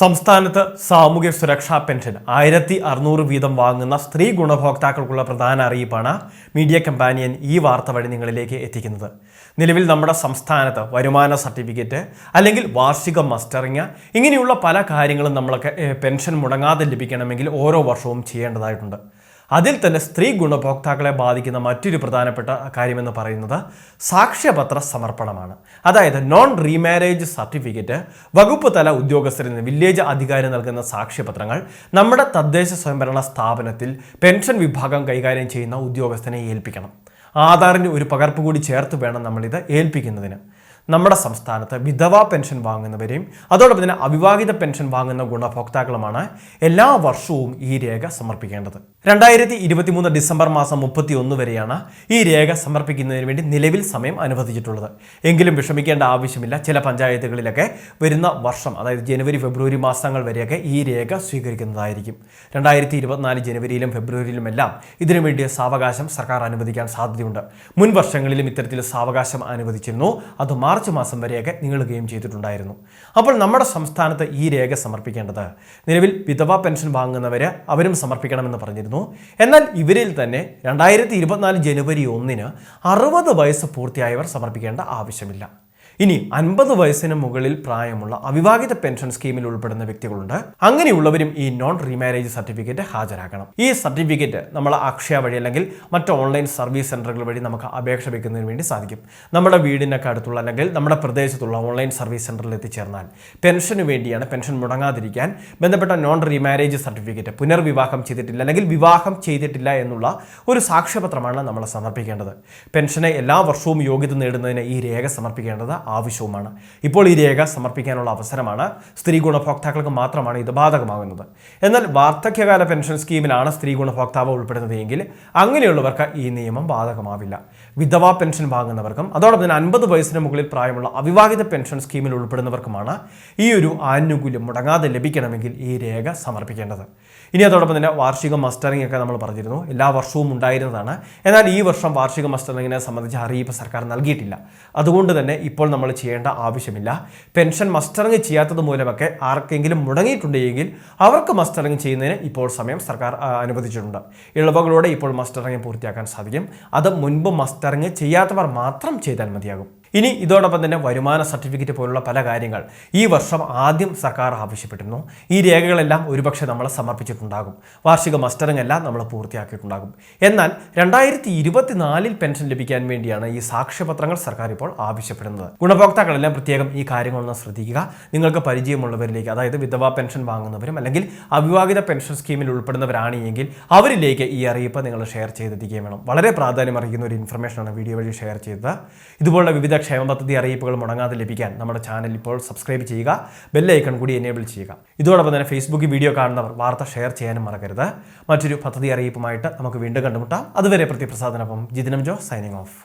സംസ്ഥാനത്ത് സാമൂഹ്യ സുരക്ഷാ പെൻഷൻ ആയിരത്തി അറുന്നൂറ് വീതം വാങ്ങുന്ന സ്ത്രീ ഗുണഭോക്താക്കൾക്കുള്ള പ്രധാന അറിയിപ്പാണ് മീഡിയ കമ്പാനിയൻ ഈ വാർത്ത വഴി നിങ്ങളിലേക്ക് എത്തിക്കുന്നത്. നിലവിൽ നമ്മുടെ സംസ്ഥാനത്ത് വരുമാന സർട്ടിഫിക്കറ്റ് അല്ലെങ്കിൽ വാർഷിക മസ്റ്ററിങ് ഇങ്ങനെയുള്ള പല കാര്യങ്ങളും നമ്മളൊക്കെ പെൻഷൻ മുടങ്ങാതെ ലഭിക്കണമെങ്കിൽ ഓരോ വർഷവും ചെയ്യേണ്ടതായിട്ടുണ്ട്. അതിൽ തന്നെ സ്ത്രീ ഗുണഭോക്താക്കളെ ബാധിക്കുന്ന മറ്റൊരു പ്രധാനപ്പെട്ട കാര്യമെന്ന് പറയുന്നത് സാക്ഷ്യപത്ര സമർപ്പണമാണ്. അതായത് നോൺ റീമാരേജ് സർട്ടിഫിക്കറ്റ് വകുപ്പ് തല ഉദ്യോഗസ്ഥരിൽ നിന്ന് വില്ലേജ് അധികാരി നൽകുന്ന സാക്ഷ്യപത്രങ്ങൾ നമ്മുടെ തദ്ദേശ സ്വയംഭരണ സ്ഥാപനത്തിൽ പെൻഷൻ വിഭാഗം കൈകാര്യം ചെയ്യുന്ന ഉദ്യോഗസ്ഥനെ ഏൽപ്പിക്കണം. ആധാറിന് ഒരു പകർപ്പ് കൂടി ചേർത്ത് വേണം നമ്മളിത് ഏൽപ്പിക്കുന്നതിന്. നമ്മുടെ സംസ്ഥാനത്ത് വിധവാ പെൻഷൻ വാങ്ങുന്നവരെയും അതോടൊപ്പം തന്നെ അവിവാഹിത പെൻഷൻ വാങ്ങുന്ന ഗുണഭോക്താക്കളുമാണ് എല്ലാ വർഷവും ഈ രേഖ സമർപ്പിക്കേണ്ടത്. രണ്ടായിരത്തി ഇരുപത്തി മൂന്ന് ഡിസംബർ മാസം മുപ്പത്തി ഒന്ന് വരെയാണ് ഈ രേഖ സമർപ്പിക്കുന്നതിന് വേണ്ടി നിലവിൽ സമയം അനുവദിച്ചിട്ടുള്ളത്. എങ്കിലും വിഷമിക്കേണ്ട ആവശ്യമില്ല. ചില പഞ്ചായത്തുകളിലൊക്കെ വരുന്ന വർഷം അതായത് ജനുവരി ഫെബ്രുവരി മാസങ്ങൾ വരെയൊക്കെ ഈ രേഖ സ്വീകരിക്കുന്നതായിരിക്കും. രണ്ടായിരത്തി ഇരുപത്തിനാല് ജനുവരിയിലും ഫെബ്രുവരിയിലും എല്ലാം ഇതിനു വേണ്ടിയ സാവകാശം സർക്കാർ അനുവദിക്കാൻ സാധ്യതയുണ്ട്. മുൻ വർഷങ്ങളിലും ഇത്തരത്തിൽ സാവകാശം അനുവദിച്ചിരുന്നു. അത് മാർച്ച് മാസം വരെയൊക്കെ നീളുകയും ചെയ്തിട്ടുണ്ടായിരുന്നു. അപ്പോൾ നമ്മുടെ സംസ്ഥാനത്ത് ഈ രേഖ സമർപ്പിക്കേണ്ടത് നിലവിൽ വിധവ പെൻഷൻ വാങ്ങുന്നവർ അവരും സമർപ്പിക്കണമെന്ന് പറഞ്ഞിരുന്നു. എന്നാൽ ഇവരിൽ തന്നെ രണ്ടായിരത്തി ജനുവരി ഒന്നിന് അറുപത് വയസ്സ് പൂർത്തിയായവർ സമർപ്പിക്കേണ്ട ആവശ്യമില്ല. ഇനി അൻപത് വയസ്സിന് മുകളിൽ പ്രായമുള്ള അവിവാഹിത പെൻഷൻ സ്കീമിൽ ഉൾപ്പെടുന്ന വ്യക്തികളുണ്ട്. അങ്ങനെയുള്ളവരും ഈ നോൺ റീമാരേജ് സർട്ടിഫിക്കറ്റ് ഹാജരാക്കണം. ഈ സർട്ടിഫിക്കറ്റ് നമ്മൾ അക്ഷയ വഴി അല്ലെങ്കിൽ മറ്റ് ഓൺലൈൻ സർവീസ് സെന്ററുകൾ വഴി നമുക്ക് അപേക്ഷ വയ്ക്കുന്നതിന് വേണ്ടി സാധിക്കും. നമ്മുടെ വീടിനൊക്കെ അടുത്തുള്ള അല്ലെങ്കിൽ നമ്മുടെ പ്രദേശത്തുള്ള ഓൺലൈൻ സർവീസ് സെന്ററിൽ എത്തിച്ചേർന്നാൽ പെൻഷന് വേണ്ടിയാണ് പെൻഷൻ മുടങ്ങാതിരിക്കാൻ ബന്ധപ്പെട്ട നോൺ റീമാരേജ് സർട്ടിഫിക്കറ്റ് പുനർവിവാഹം ചെയ്തിട്ടില്ല അല്ലെങ്കിൽ വിവാഹം ചെയ്തിട്ടില്ല എന്നുള്ള ഒരു സാക്ഷ്യപത്രമാണ് നമ്മൾ സമർപ്പിക്കേണ്ടത്. പെൻഷനെ എല്ലാ വർഷവും യോഗ്യത നേടുന്നതിന് ഈ രേഖ സമർപ്പിക്കേണ്ടത് ആവശ്യവുമാണ്. ഇപ്പോൾ ഈ രേഖ സമർപ്പിക്കാനുള്ള അവസരമാണ് സ്ത്രീ ഗുണഭോക്താക്കൾക്ക് മാത്രമാണ് ഇത് ബാധകമാകുന്നത്. എന്നാൽ വാർദ്ധക്യകാല പെൻഷൻ സ്കീമിലാണ് സ്ത്രീ ഗുണഭോക്താവ് ഉൾപ്പെടുന്നത് എങ്കിൽ അങ്ങനെയുള്ളവർക്ക് ഈ നിയമം ബാധകമാവില്ല. വിധവാ പെൻഷൻ വാങ്ങുന്നവർക്കും അതോടൊപ്പം തന്നെ അൻപത് വയസ്സിന് മുകളിൽ പ്രായമുള്ള അവിവാഹിത പെൻഷൻ സ്കീമിൽ ഉൾപ്പെടുന്നവർക്കുമാണ് ഈ ഒരു ആനുകൂല്യം മുടങ്ങാതെ ലഭിക്കണമെങ്കിൽ ഈ രേഖ സമർപ്പിക്കേണ്ടത്. ഇനി അതോടൊപ്പം തന്നെ വാർഷിക മസ്റ്ററിംഗ് ഒക്കെ നമ്മൾ പറഞ്ഞിരുന്നു. എല്ലാ വർഷവും ഉണ്ടായിരുന്നതാണ്. എന്നാൽ ഈ വർഷം വാർഷിക മസ്റ്ററിങ്ങിനെ സംബന്ധിച്ച് അറിയിപ്പ് സർക്കാർ നൽകിയിട്ടില്ല. അതുകൊണ്ട് തന്നെ ഇപ്പോൾ നമ്മൾ ചെയ്യേണ്ട ആവശ്യമില്ല. പെൻഷൻ മസ്റ്ററിങ് ചെയ്യാത്തത് മൂലമൊക്കെ ആർക്കെങ്കിലും മുടങ്ങിയിട്ടുണ്ടെങ്കിൽ അവർക്ക് മസ്റ്ററിങ് ചെയ്യുന്നതിന് ഇപ്പോൾ സമയം സർക്കാർ അനുവദിച്ചിട്ടുണ്ട്. ഇളവുകളോടെ ഇപ്പോൾ മസ്റ്ററിങ് പൂർത്തിയാക്കാൻ സാധിക്കും. അത് മുൻപ് മസ്റ്ററിങ് ചെയ്യാത്തവർ മാത്രം ചെയ്താൽ മതിയാകും. ഇനി ഇതോടൊപ്പം തന്നെ വരുമാന സർട്ടിഫിക്കറ്റ് പോലുള്ള പല കാര്യങ്ങൾ ഈ വർഷം ആദ്യം സർക്കാർ ആവശ്യപ്പെട്ടിരുന്നു. ഈ രേഖകളെല്ലാം ഒരുപക്ഷെ നമ്മൾ സമർപ്പിച്ചിട്ടുണ്ടാകും. വാർഷിക മസ്റ്ററിംഗ് എല്ലാം നമ്മൾ പൂർത്തിയാക്കിയിട്ടുണ്ടാകും. എന്നാൽ രണ്ടായിരത്തി ഇരുപത്തിനാലിൽ പെൻഷൻ ലഭിക്കാൻ വേണ്ടിയാണ് ഈ സാക്ഷ്യപത്രങ്ങൾ സർക്കാർ ഇപ്പോൾ ആവശ്യപ്പെടുന്നത്. ഗുണഭോക്താക്കളെല്ലാം പ്രത്യേകം ഈ കാര്യങ്ങളൊന്ന് ശ്രദ്ധിക്കുക. നിങ്ങൾക്ക് പരിചയമുള്ളവരിലേക്ക് അതായത് വിധവാ പെൻഷൻ വാങ്ങുന്നവരും അല്ലെങ്കിൽ അവിവാഹിത പെൻഷൻ സ്കീമിൽ ഉൾപ്പെടുന്നവരാണ് എങ്കിൽ അവരിലേക്ക് ഈ അറിയിപ്പ് നിങ്ങൾ ഷെയർ ചെയ്തെത്തിക്കുകയും വേണം. വളരെ പ്രാധാന്യം അറിയിക്കുന്ന ഒരു ഇൻഫർമേഷനാണ് വീഡിയോ വഴി ഷെയർ ചെയ്തത്. ഇതുപോലുള്ള വിവിധ ക്ഷേമ പദ്ധതി അറിയിപ്പുകൾ മുടങ്ങാതെ ലഭിക്കാൻ നമ്മുടെ ചാനൽ ഇപ്പോൾ സബ്സ്ക്രൈബ് ചെയ്യുക ബെല്ലൈക്കൺ കൂടി എനേബിൾ ചെയ്യുക. ഇതോടൊപ്പം തന്നെ ഫേസ്ബുക്കിൽ വീഡിയോ കാണുന്നവർ വാർത്ത ഷെയർ ചെയ്യാനും മറക്കരുത്. മറ്റൊരു പദ്ധതി അറിയിപ്പുമായിട്ട് നമുക്ക് വീണ്ടും കണ്ടുമുട്ടാം. അതുവരെ പ്രതിപ്രസാദനൊപ്പം ജിതിനം ജോ സൈനിങ് ഓഫ്